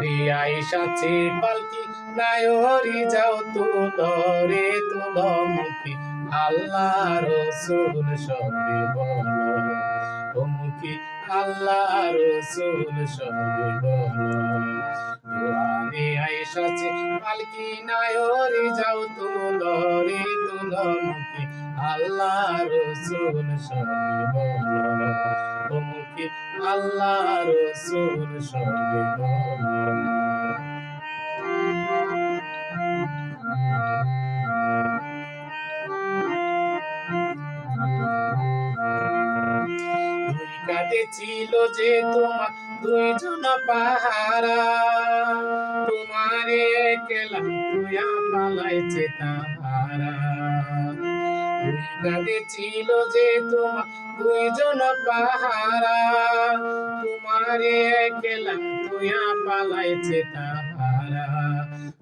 দুয়ারে আইসাছে পালকি, নায়রি যাও তুলরে তুলমুখী আল্লাহ রসুল সবে বলো। মুখী আল্লাহ রসুল সবে বলো। দুয়ারে আইসাছে পালকি, নায়রি যাও তুলরে তুলমুখী আল্লাহ রসুল সবে বলো। মুখী আল্লাহ রসুল সবে বলো। দুই ছিল যে তোমার দুইজন পাহারা। তোমারে কেলাম তুয়া পালাইছে তাহারা। কাঁধে ছিল যে তোমার দুইজন পাহারা। তোমারে কেলাম তুয়া পালাইছে তাহারা।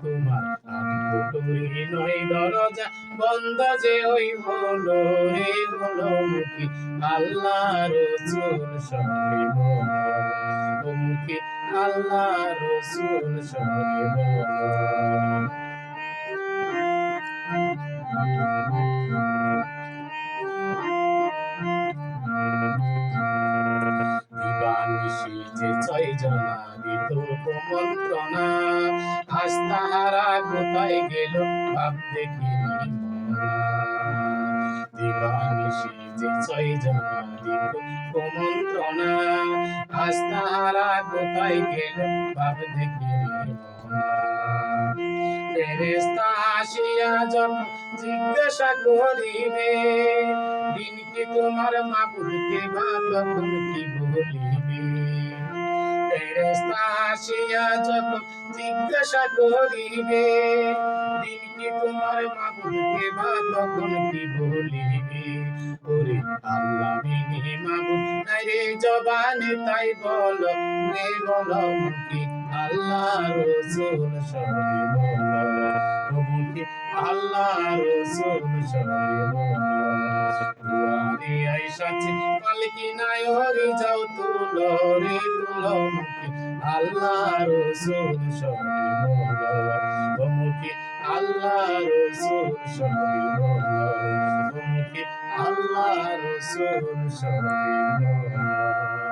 তোমার আমি নয় দরজা, বন্ধ যে ওই হলো রে, হলো মুখে আল্লাহ রসুল সঙ্গে মুখী আল্লাহ রসুল সঙ্গে বলো। জনা দিত মন্ত্রণা আজ তাহারা কোথায় গেল ভাব দেখি দিবানিশি যে ছয় জনা দিত মন্ত্রণা আজ তাহারা কোথায় গেল ভাব দেখি ফেরেস্তা আসিয়া যখন জিজ্ঞাসা করিবে দিন কি তোমার মাবুদকে বা কি বলিবে? ফেরেস্তা আসিয়া যখন জিজ্ঞাসা করিবে, দিন কি তোমার মাবুদকে বা তখন কি বলিবে? ওরে আল্লাহ, বিনি মাবুদ নাই রে জবানে, তাই বলো রে বলো, মুখী আল্লাহ রসুল সবে বলো। মুখী আল্লাহ রসুল সবে বলো। আইসাছে পালকি নায়রি যাও, তুলো রে তুলো মুখী আল্লাহ রসুল সবে বলো মুখী আল্লাহ রসুল সবে বলো মুখী আল্লাহ রসুল সবে বলো